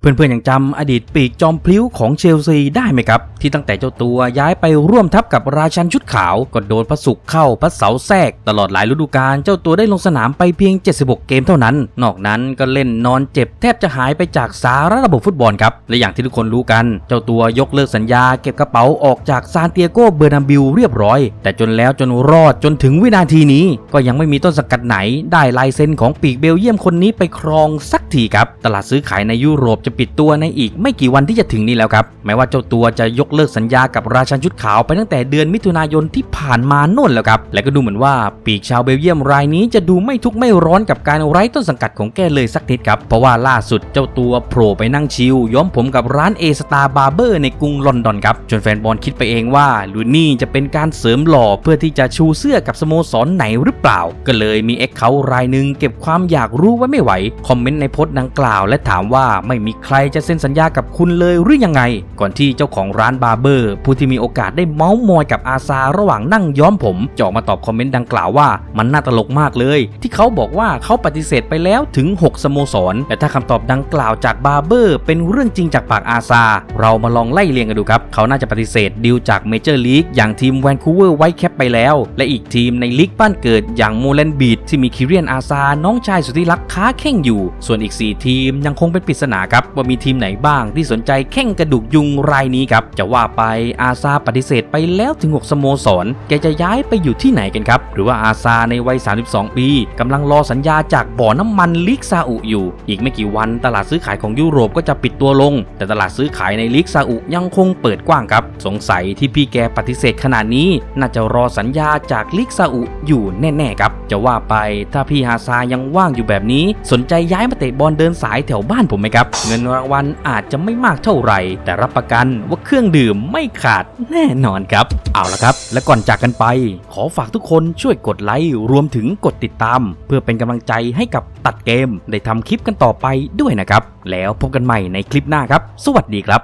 เพื่อนๆยังจำอดีตปีกจอมพลิ้วของเชลซีได้ไหมครับ ที่ตั้งแต่เจ้าตัวย้ายไปร่วมทัพกับราชันชุดขาว ก็โดนพระศุกร์เข้าพระเสาแทรก ตลอดหลายฤดูกาลเจ้าตัวได้ลงสนามไปเพียง 76 เกมเท่านั้น นอกนั้นก็เล่นนอนเจ็บแทบจะหายไปจากสาระระบบฟุตบอลครับ และอย่างที่ทุกคนรู้กัน เจ้าตัวยกเลิกสัญญาเก็บกระเป๋าออกจากซานเตียโกเบอร์นาบิวเรียบร้อย แต่จนแล้วจนรอดจนถึงวินาทีนี้ ก็ยังไม่มีต้นสังกัดไหน ได้ลายเซ็นของปีกเบลเยียมคนนี้ไปครองสักทีครับตลาดซื้อขายในยุโรปจะปิดตัวในอีกไม่กี่วันที่จะถึงนี้แล้วครับ แม้ว่าเจ้าตัวจะยกเลิกสัญญากับราชันชุดขาวไปตั้งแต่เดือนมิถุนายนที่ผ่านมาโน่นแล้วครับ และก็ดูเหมือนว่าปีกชาวเบลเยียมรายนี้จะดูไม่ทุกข์ไม่ร้อนกับการไร้ต้นสังกัดของแกเลยสักนิดครับ เพราะว่าล่าสุดเจ้าตัวโผล่ไปนั่งชิลย้อมผมกับร้านเอสตาบาร์เบอร์ในกรุงลอนดอนครับจนแฟนบอลคิดไปเองว่าลูนี่จะเป็นการเสริมหล่อเพื่อที่จะชูเสื้อกับสโมสรไหนหรือเปล่า ก็เลยมีเอ็กเขารายหนึ่งเก็บความอยากรู้ไว้ไม่ไหวคอมเมนต์ในโพสต์ดังกล่าว และถามว่าไม่มีใครจะเซ็นสัญญากับคุณเลยหรือยังไง ก่อนที่เจ้าของร้านบาร์เบอร์ ผู้ที่มีโอกาสได้เมาส์มอยกับอาซาระหว่างนั่งย้อมผมจะออกมาตอบคอมเมนต์ดังกล่าวว่ามันน่าตลกมากเลย ที่เขาบอกว่าเขาปฏิเสธไปแล้วถึง 6 สโมสรและถ้าคำตอบดังกล่าวจากบาร์เบอร์เป็นเรื่องจริงจากปากอาซา เรามาลองไล่เรียงกันดูครับเขาน่าจะปฏิเสธดีลจากเมเจอร์ลีกอย่างทีมแวนคูเวอร์ไวท์แคปไปแล้ว และอีกทีมในลีกบ้านเกิดอย่างโมเลนบีดที่มีคิเรียนอาซาน้องชายสุดที่รักค้าแข่งอยู่ ส่วนอีก 4 ทีมยังคงเป็นปริศนาครับว่ามีทีมไหนบ้างที่สนใจแข่งกระดูกยุงรายนี้ครับ จะว่าไปอาซาปฏิเสธไปแล้วถึง 6 สโมสร แกจะย้ายไปอยู่ที่ไหนกันครับ หรือว่าอาซาในวัย 32 ปีกำลังรอสัญญาจากบ่อน้ำมันลีกซาอุอยู่ อีกไม่กี่วันตลาดซื้อขายของยุโรปก็จะปิดตัวลง แต่ตลาดซื้อขายในลีกซาอุยังคงเปิดกว้างครับ สงสัยที่พี่แกปฏิเสธขนาดนี้ น่าจะรอสัญญาจากลีกซาอุอยู่แน่ๆครับจะว่าไปถ้าพี่ฮาซายังว่างอยู่แบบนี้ สนใจย้ายมาเตะบอลเดินสายแถวบ้านผมไหมครับเงินนรางวัลอาจจะไม่มากเท่าไหร่ แต่รับประกันว่าเครื่องดื่มไม่ขาดแน่นอนครับ เอาละครับ และก่อนจากกันไป ขอฝากทุกคนช่วยกดไลค์รวมถึงกดติดตาม เพื่อเป็นกำลังใจให้กับตัดเกม ได้ทำคลิปกันต่อไปด้วยนะครับ แล้วพบกันใหม่ในคลิปหน้าครับ สวัสดีครับ